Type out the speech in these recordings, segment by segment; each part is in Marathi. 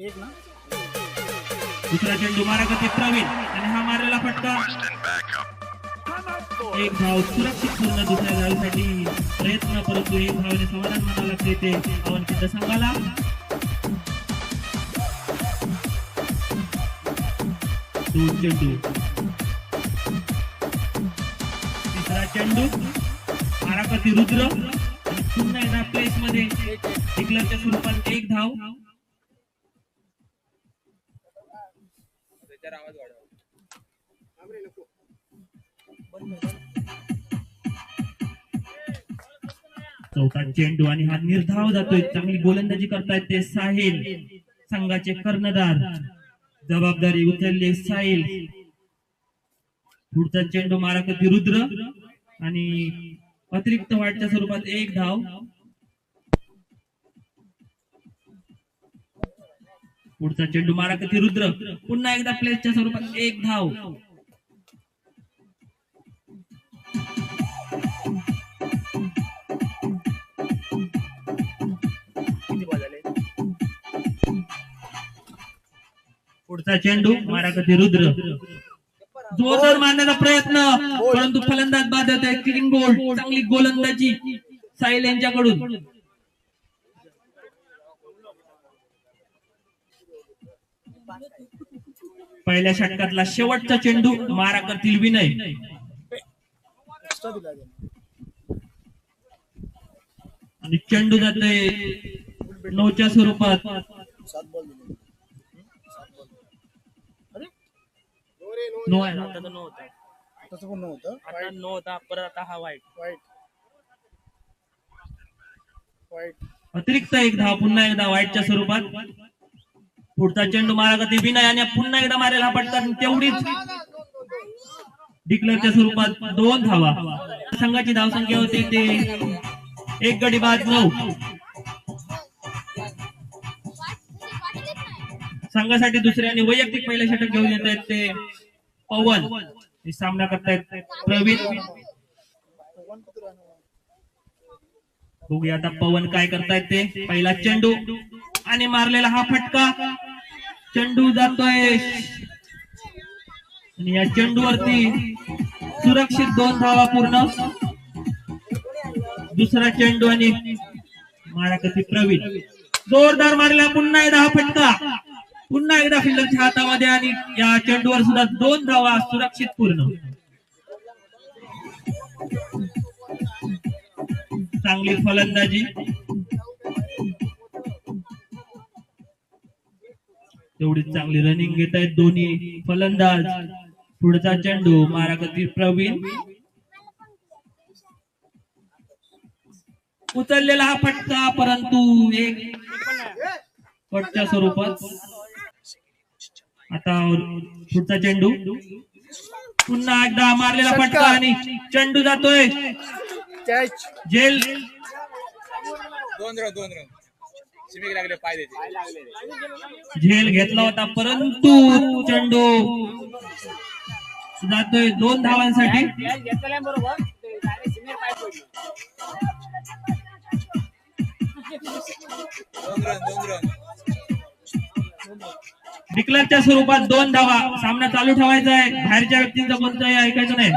एक ना? दुसरा चेंडू मारा गती प्रवीण. आणि हा मारलेला फटका. एक धाव सुरक्षित पूर्ण दुसऱ्या धावीसाठी प्रयत्न परंतु एक धावाने समाधान म्हणावं लागते ते आव्हान संघाला. दोन चेंडू. तिसरा चेंडू. मारापती रुद्र. पुन्हा एकदा प्लेस मध्ये. डिक्लेअरच्या स्वरूपात एक धाव. चौथा चेंडू आणि हा निर्धाव जातोय. चांगली गोलंदाजी करतायत ते साहिल. संघाचे कर्णधार. जबाबदारी उचलले साहिल. पुढचा चेंडू माराकती रुद्र आणि अतिरिक्त वाटच्या स्वरूपात एक धाव. पुढचा चेंडू माराकती रुद्र पुन्हा एकदा प्लेसच्या स्वरूपात एक धाव. पुढचा चेंडू माराकती रुद्र जोरदार मारण्याचा प्रयत्न परंतु फलंदाज बाद होते क्लीन गोल चांगली गोलंदाजी साहिल यांच्याकडून. पहिल्या षटकातला शेवटचा चेंडू मारा करतील विनय. आणि चेंडू जातोय नऊच्या स्वरूपात. हा अतिरिक्त एक धाव पुन्हा एकदा वाईटच्या स्वरूपात. पुढचा चेंडू मारागती विनय आणि पुन्हा एकदा मारेल हा पटकन. तेवढीच डिक्लेअरच्या स्वरूपात दोन धावा. संघाची धावसंख्या होती ते एक गडी बाद नऊ. संघासाठी दुसरे आणि वैयक्तिक पहिले षटक घेऊन येत आहेत ते पवन. हे सामना करतायत प्रवीण. बघूया आता पवन काय करतायत ते. पहिला चेंडू आणि मारलेला हा फटका. चेंडू जातोय. आणि या चेंडूवरती सुरक्षित दोन धावा पूर्ण. दुसरा चेंडू आणि माराकती प्रवीण. जोरदार मारला पुन्हा एकदा हा फटका. पुन्हा एकदा फिल्डरच्या हातामध्ये आणि या चेंडूवर सुद्धा दोन धावा सुरक्षित पूर्ण. चांगली फलंदाजी. तेवढी चांगली रनिंग घेत आहेत दोन्ही. फलंदाज. पुढचा चेंडू माराकती प्रवीण. उचललेला हा फटका परंतु एक कटच्या स्वरूपात. आता पुढचा चेंडू. पुन्हा एकदा मारलेला फटका आणि चेंडू जातोय. जेल. दोन रन दोन रन. शिमिक लागले पाय देते झेल घेतला होता परंतु चेंडू जातोय दोन धावांसाठी. डिक्लेअरच्या स्वरूपात दोन धावा. सामना चालू ठेवायचा आहे. बाहेरच्या व्यक्तींचं कोणतंही ऐकायचं नाही.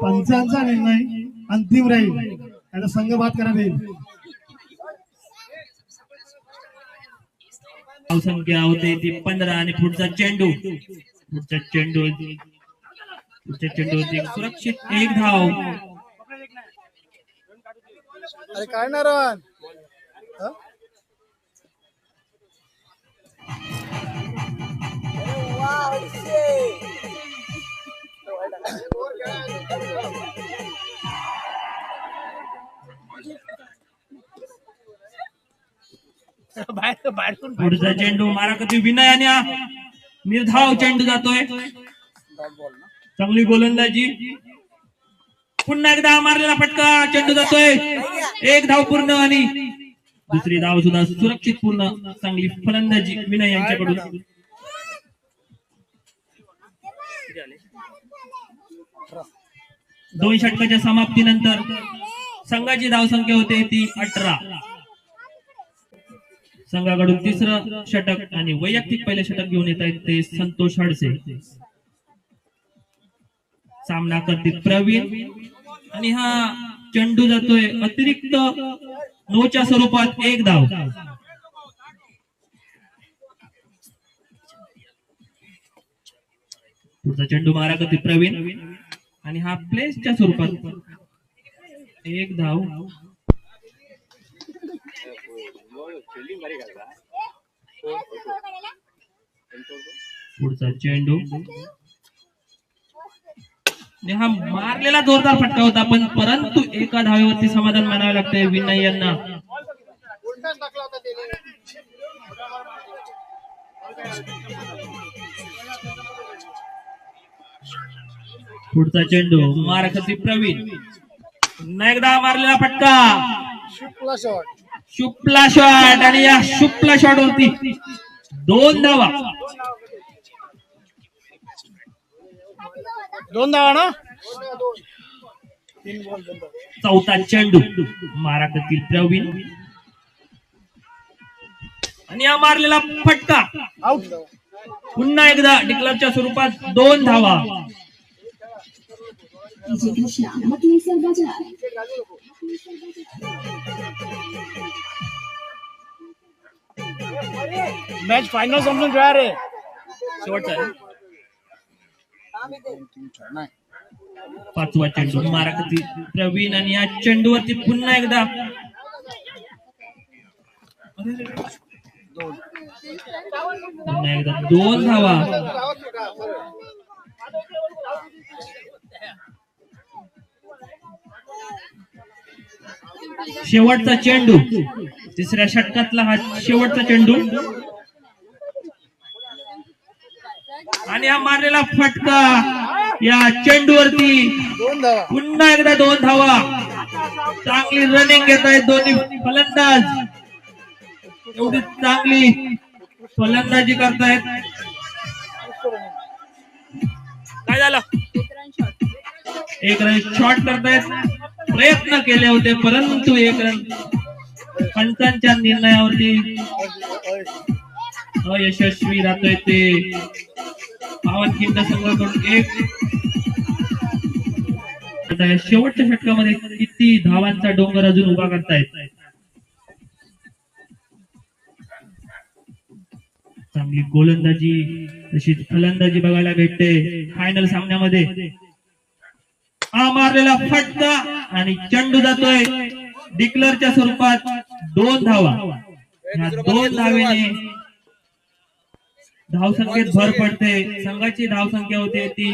पंचांचा निर्णय अंतिम राहील. त्याचा संघ बाद करण्यात येईल. धावसंख्या होते ती पंधरा आणि पुढचा चेंडू. पुढचा चेंडू. पुढच्या चेंडूवरती सुरक्षित एक धाव. अरे काय ना रन हं? बाहेर बाहेरून पुढचा चेंडू माराकती विनय आणि निर्धाव चेंडू जातोय. चांगली गोलंदाजी. पुन्हा एकदा मारलेला फटका. चेंडू जातोय. एक धाव पूर्ण आणि दुसरी धाव सुद्धा सुरक्षित पूर्ण. चांगली फलंदाजी. विनय यांच्याकडून. दोन षटकाच्या समाप्तीनंतर संघाची धावसंख्या होते ती अठरा. संघाकडून तिसरं षटक आणि वैयक्तिक पहिले षटक घेऊन येत आहेत ते संतोष हडसे. सामना करतील प्रवीण आणि हा चेंडू जातोय अतिरिक्त नोच्या स्वरूपात एक धाव. पुढचा चेंडू मारा करते प्रवीण आणि हा प्लेसच्या स्वरूपात एक धाव. पुढचा चेंडू. हा मारलेला जोरदार फटका होता पण परंतु एका धावेवरती समाधान मानावे लागते विनय यांना. पुढचा चेंडू. मारा करते प्रवीण. पुन्हा एकदा मारलेला फटका. शुक्ला शॉट आणि या शुक्ला शॉट वरती दोन धावा. दोन धावा ना. चौथा चेंडू. मारा करतील प्रवीण. आणि हा मारलेला फटका. पुन्हा एकदा डिक्लरच्या स्वरूपात दोन धावा. डीजे कृष्णा मतलेसर बाजार मॅच फायनल समजून खेळा रे. शेवटचा पाचवा चेंडू. मारा प्रवीण आणि या चेंडूवरती पुन्हा एकदा. पुन्हा एकदा दोन धावा. शेवटचा चेंडू. तिसऱ्या षटकातला हा शेवटचा चेंडू. आणि हा मारलेला फटका या चेंडूवरती पुन्हा एकदा दोन धावा. चांगली रनिंग घेत आहेत दोन्ही फलंदाज. एवढी चांगली फलंदाजी करतायत. काय झालं? एक रन शॉट करतायत. प्रयत्न केले होते परंतु एक पंचांच्या निर्णयावरती अयशस्वी राहतोय ते. पावनखिंड संघाकडून एक. आता शेवटच्या षटकामध्ये किती धावांचा डोंगर अजून उभा करतायत? चांगली गोलंदाजी तशीच फलंदाजी बघायला भेटते. फायनल सामन्यामध्ये. हा मारलेला फटका. आणि चेंडू जातोय डिक्लरच्या स्वरूपात दोन धावा. ह्या दोन धावेने धावसंख्येत भर पडते. संघाची धावसंख्या होते ती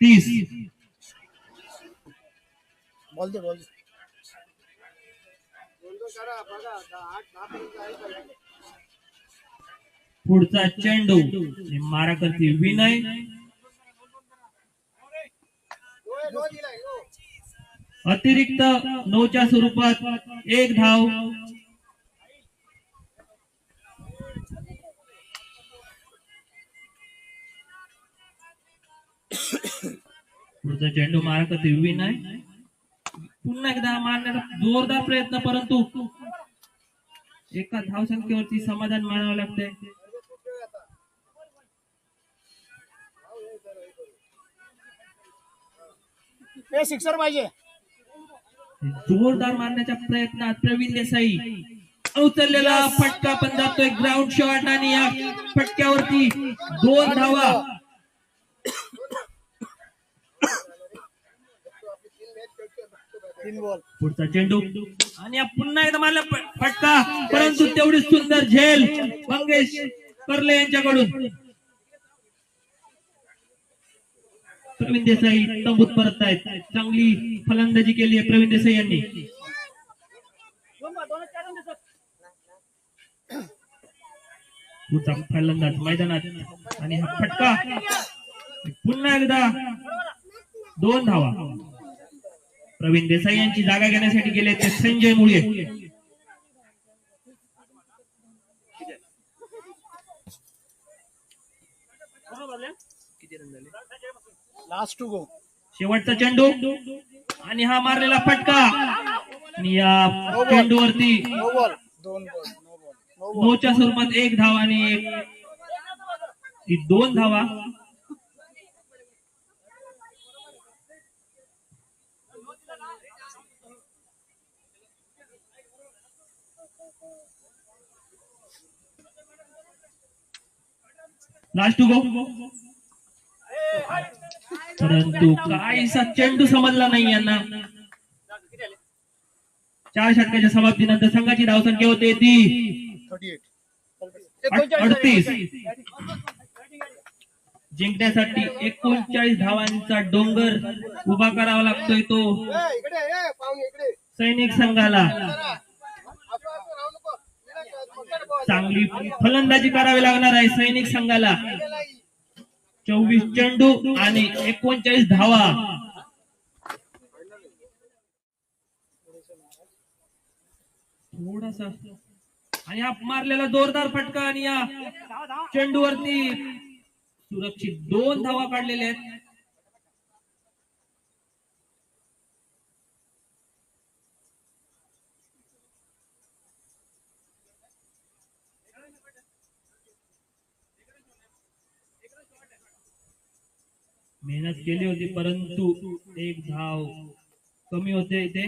तीस. पुढचा चेंडू. मारा करते विनय. अतिरिक्त नऊच्या स्वरूपात एक धाव. पुढचा चेंडू मारा करते नाही पुन्हा एकदा मारण्याचा जोरदार प्रयत्न परंतु एका धावसंख्येवरती समाधान मानावं लागते शिक्षण सिक्सर पाहिजे. जोरदार मारण्याच्या प्रयत्नात प्रवीण देसाई उचललेला फटका पण जातोय ग्राउंड शॉट आणि या फटक्यावरती. दोन धावा. पुढचा चेंडू. आणि पुन्हा एकदा मारला फटका. परंतु तेवढी सुंदर झेल. मंगेश कर्ले यांच्याकडून. प्रवीण देसाई तंबूत परत आहेत चांगली फलंदाजी केली आहे प्रवीण देसाई यांनी. पुढचा फलंदाज मैदानात. आणि हा फटका. पुन्हा एकदा दोन धावा. प्रवीण देसाई यांची जागा घेण्यासाठी गेले ते संजय मुळे. लास्ट टू गो शेवटचा चेंडू. आणि हा मारलेला फटका. आणि या चेंडूवरती नो बॉल दोन बॉल नो बॉल नो नोच्या स्वरूपात एक धाव आणि एक. ती दोन धावा. लास्ट टू गो परंतु काहीसा चेंडू समजला नाही यांना. चार षटकाच्या समाप्तीनंतर संघाची धावसंख्या होते ती अडतीस. जिंकण्यासाठी एकोणचाळीस धावांचा डोंगर उभा करावा लागतोय तो. सैनिक संघाला. चांगली फलंदाजी करावी लागणार आहे सैनिक संघाला. चोवीस चेंडू आणि एकोणचाळीस धावा. थोडासा. आणि हा मारलेला जोरदार फटका आणि या चेंडूवरती सुरक्षित दोन धावा काढलेल्या आहेत. मेहनत केली होती परंतु एक धाव कमी होते इथे.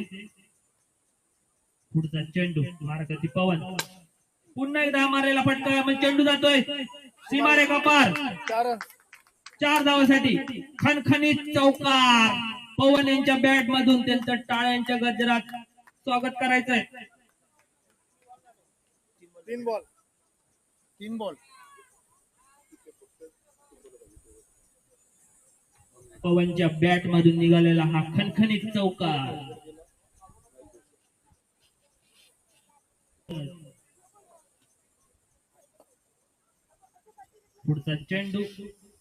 पुढचा चेंडू मारकती पवन. पुन्हा एक धाव मारलेला फटका मग चेंडू जातोय. सीमारेखा पार चार चार धावासाठी खणखणीत चौकार. पवन यांच्या बॅट मधून त्यांचं टाळ्यांच्या गजरात स्वागत करायचंय. तीन बॉल तीन बॉल पवनच्या बॅट मधून निघालेला हा खणखणीत चौकार. पुढचा चेंडू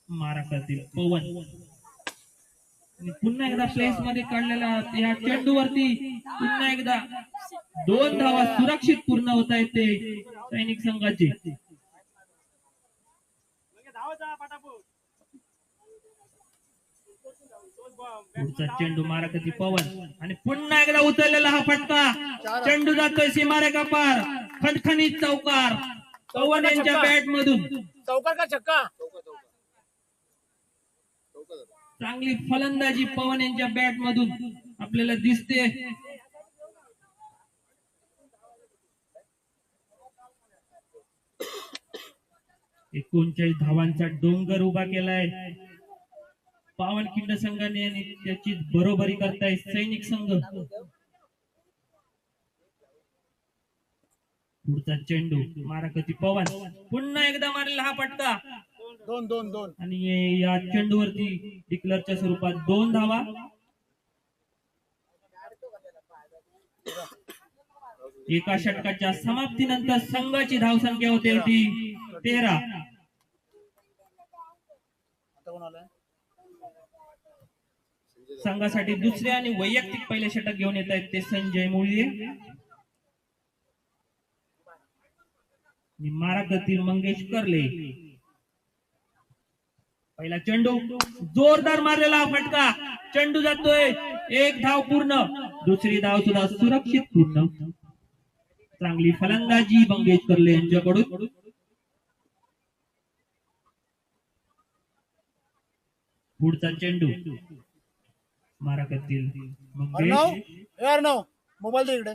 मारा करतील पवन. पुन्हा एकदा प्लेस मध्ये काढलेला या चेंडूवरती पुन्हा एकदा दोन धावा सुरक्षित पूर्ण होत आहेत ते सैनिक संघाचे. पुढचा चेंडू माराकती पवन. आणि पुन्हा एकदा उचललेला हा फटका चेंडू जातोय सीमारेखा पार. खणखणीत चौकार. पवन यांच्या बॅट मधून चौकार का छक्का चांगली फलंदाजी पवन यांच्या बॅट मधून आपल्याला दिसते. एकोणचाळीस धावांचा डोंगर उभा केलाय. पावनखिंड संघाने आणि त्याची बरोबरी करताय सैनिक संघ. पुढचा चेंडू माराकती पवन. पुन्हा एकदा मारलेला हा फटका. दोन दोन दोन. आणि या चेंडूवरती डिक्लरच्या स्वरूपात दोन धावा. एका षटकाच्या समाप्तीनंतर संघाची धावसंख्या होते ती तेरा आता कोण आलाय संघासाठी दुसरे आणि वैयक्तिक पहिले षटक घेऊन येत आहेत ते संजय मुळी माराकतील मंगेश करले. पहिला चेंडू जोरदार मारलेला फटका. चेंडू जातोय. एक धाव पूर्ण. दुसरी धाव सुद्धा सुरक्षित पूर्ण. चांगली फलंदाजी मंगेश करले यांच्याकडून. पुढचा चेंडू. अर्णव? मोबाईल दे इकडे.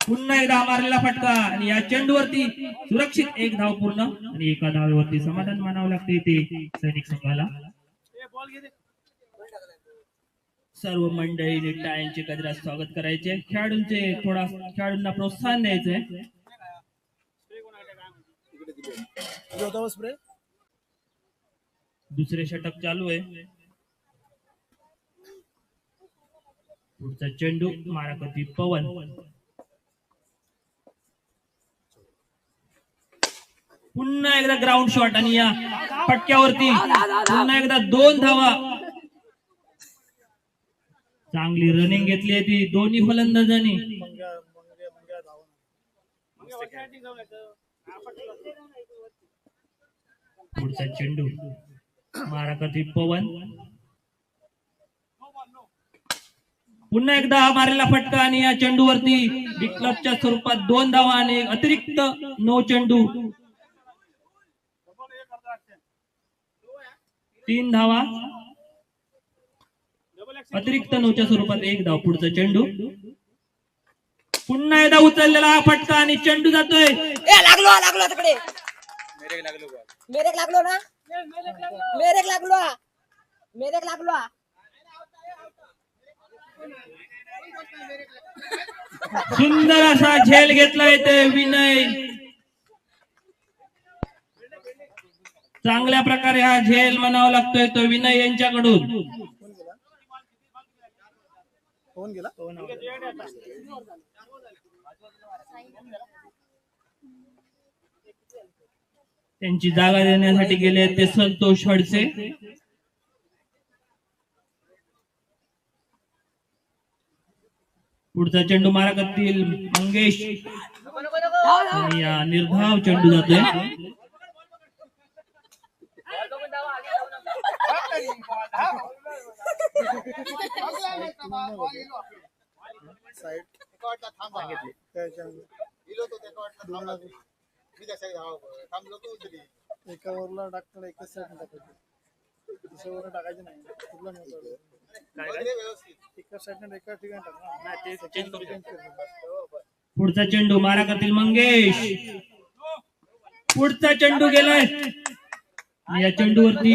पुन्हा एकदा मारलेला फटका आणि या चेंडूवरती सुरक्षित एक धाव पूर्ण आणि एका धावेवरती समाधान मानावं लागते ते सैनिक संघाला. सर्व मंडळीने टाळ्यांचे गजरात स्वागत करायचे. खेळाडूंचे थोडा खेळाडूंना प्रोत्साहन द्यायचंय. दुसरे षटक चालू आहे. पुढचा चेंडू मारकती पवन. पुन्हा एकदा ग्राउंड शॉट आणि या फटक्यावरती पुन्हा एकदा दोन धावा. चांगली रनिंग घेतली आहे ती दोन्ही फलंदाजांनी. पुढचा चेंडू. माराकती पवन. पुन्हा एकदा मारलेला फटका आणि या चेंडूवरती क्लबच्या स्वरूपात दोन धावा आणि अतिरिक्त नो चेंडू. तीन धावा. अतिरिक्त नऊच्या स्वरूपात एक धाव पुढचा चेंडू. पुन्हा एकदा उचललेला हा फटका आणि चेंडू जातोय. ए लागलो लागलो तिकडे. लागलो ना? मेरेक लागलो मेरेक लागलो सुंदर असा झेल घेतला येते विनय. चांगल्या प्रकारे हा झेल म्हणावा लागतोय तो विनय यांच्याकडून. होऊन गेला? त्यांची जागा देण्यासाठी गेले ते संतोष हडसे पुढचा चेंडू मारा करतील मंगेश. आणि या निर्धाव चेंडू जातोय. एका टाकताना एकच साईड टाकायची. दुसऱ्या टाकायचे नाही. कुठला नव्हता एका साईडने एका ठिकाणी टाकणार पुढचा चेंडू मारा करतील मंगेश. पुढचा चेंडू गेलाय. या चेंडूवरती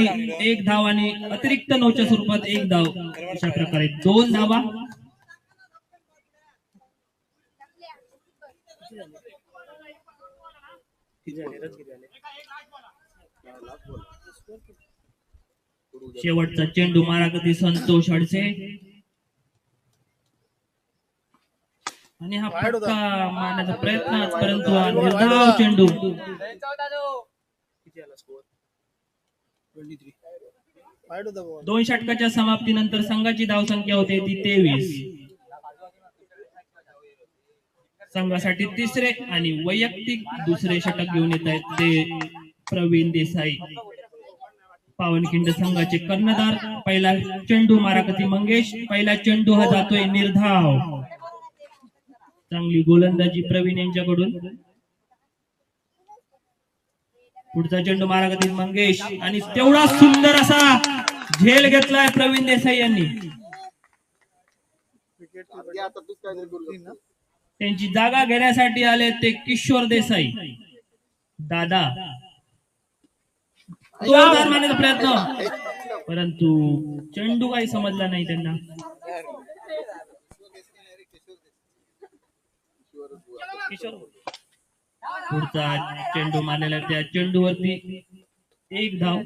एक धाव आणि अतिरिक्त नऊच्या स्वरूपात एक धाव. अशा प्रकारे दोन धावा. शेवटचा चेंडू मारा करतील संतोष अडसे आणि हा फटका मारण्याचा प्रयत्न परंतु हा निर्धाव चेंडू. दोन षटकाच्या समाप्तीनंतर संघाची धावसंख्या होते ती तेवीस. संघासाठी तिसरे आणि वैयक्तिक दुसरे षटक घेऊन येत आहेत ते प्रवीण देसाई. पावनखिंड संघाचे कर्णधार पहिला चेंडू माराकती मंगेश पहिला चेंडू हा जातोय निर्धाव. चांगली गोलंदाजी प्रवीण यांच्याकडून. पुढचा चेंडू मारागती मंगेश आणि तेवढा सुंदर असा झेल घेतलाय प्रवीण देसाई यांनी. त्यांची जागा घेण्यासाठी आले ते किशोर देसाई. दादा. मारण्याचा प्रयत्न. परंतु चेंडू काही समजला नाही त्यांना. किशोर पुढचा चेंडू मारलेला त्या चेंडूवरती एक धाव.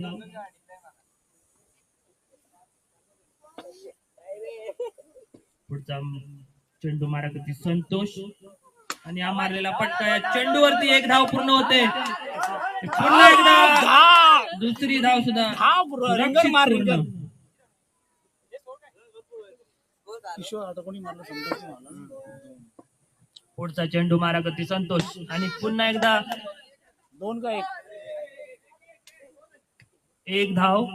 पुढचा चेंडू माराकती संतोष. आणि हा मारलेला पटका या चेंडूवरती एक धाव पूर्ण होते. पुन्हा एकदा दुसरी धाव सुद्धा. पूर्ण. पुढचा चेंडू माराकती संतोष. आणि पुन्हा एकदा दोन का एक? एक धाव.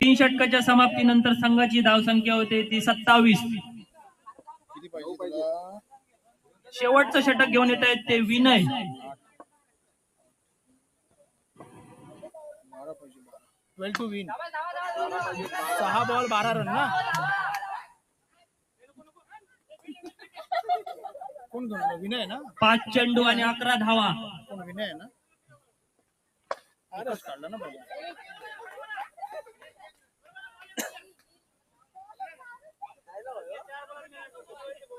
तीन षटकाच्या समाप्तीनंतर संघाची धावसंख्या होते ती सत्तावीस. शेवटचं षटक घेऊन येत आहेत ते विनय. ट्वेल्व टू विन सहा बॉल बारा रन ना? कोण? विनय ना? पाच चेंडू आणि अकरा धावा. कोण विनय ना? काढला ना बघा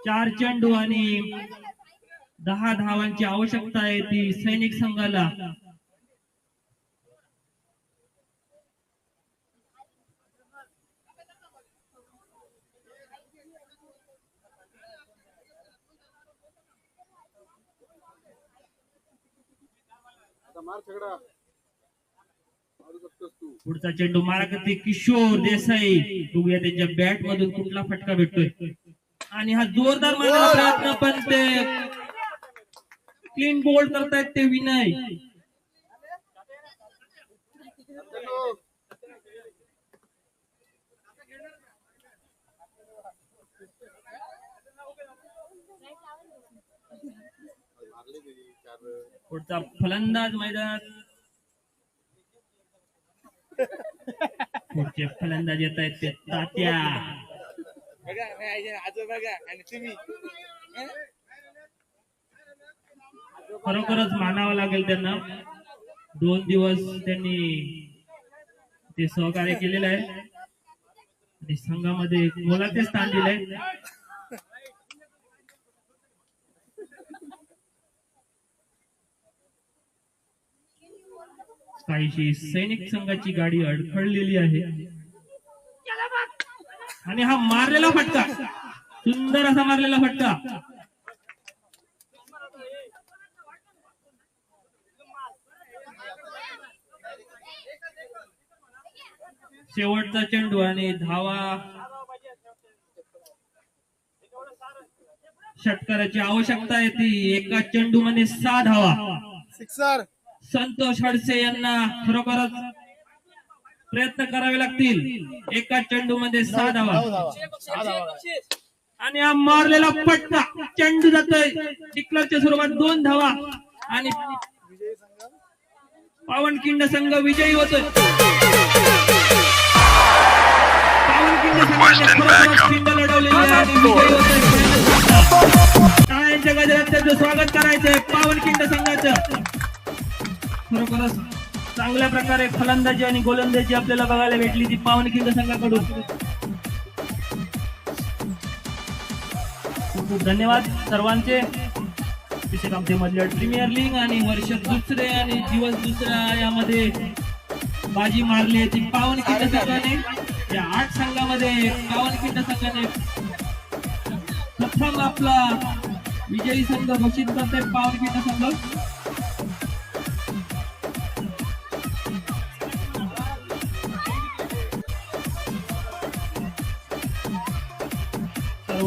चार चेंडू आणि दहा धावांची आवश्यकता आहे ती सैनिक संघाला. पुढचा चेंडू मारागती किशोर देसाई. बघूया त्यांच्या बॅट मधून कुठला फटका भेटतोय. आणि हा जोरदार मारण्याचा प्रयत्न पण ते क्लीन बोल्ड करतायत ते विनय. पुढचा फलंदाज मैदानात पुढचे फलंदाज येत आहेत ते तात्या. बघा आजो बघा आणि तुम्ही. खरोखरच मानावं लागेल त्यांना. दोन दिवस त्यांनी ते सहकार्य केलेलं आहे. आणि संघामध्ये मोलाचे स्थान दिलंय. काहीशी सैनिक संघाची गाडी अडखळलेली आहे. आणि हा मारलेला फटका. सुंदर असा मारलेला फटका. शेवटचा चेंडू आणि धावा. षटकाराची आवश्यकता येते एका चेंडू मध्ये सहा धावा. सिक्सर. संतोष हडसे यांना खरोखरच प्रयत्न करावे लागतील. एका चेंडू मध्ये सहा धावा. आणि हा मारलेला फटका चेंडू जातोय. डिक्लरच्या स्वरूपात दोन धावा. आणि पावनखिंड संघ विजयी होतोय. पावनखिंड संघाने खिंड लढवलेली आणि विजयी होतोय. टाळ्यांच्या गजरात त्याचं स्वागत करायचंय. पावनखिंड संघाचं. खरोखरच चांगल्या प्रकारे फलंदाजी आणि गोलंदाजी आपल्याला बघायला भेटली ती पावनखिंड संघाकडून. धन्यवाद सर्वांचे. आमचे प्रीमियर लीग आणि वर्ष दुसरे आणि दिवस दुसरा यामध्ये बाजी मारली आहे ती पावनखिंड संघाने. या आठ संघामध्ये पावनखिंड संघाने प्रथम आपला विजयी संघ घोषित करते पावनखिंड संघ.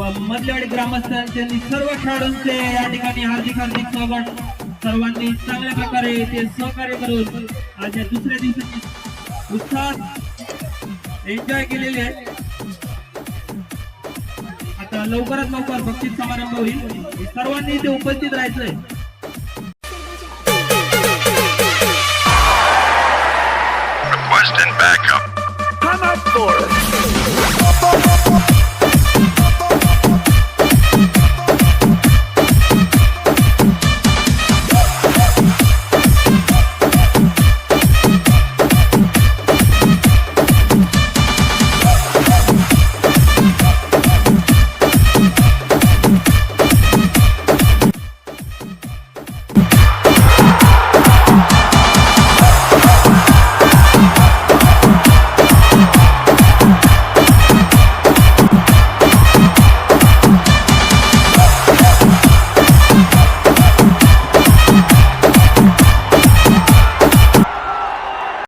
मधलेवाडी ग्रामस्थांचे सर्व खेळाडूंचे या ठिकाणी हार्दिक हार्दिक स्वागत. सर्वांनी चांगल्या प्रकारे ते सहकार्य करून आजच्या दुसऱ्या दिवसाची उत्साह एन्जॉय केलेले आता लवकरात लवकर बक्षीस समारंभ होईल. सर्वांनी इथे उपस्थित राहायचंय. Come up. For it.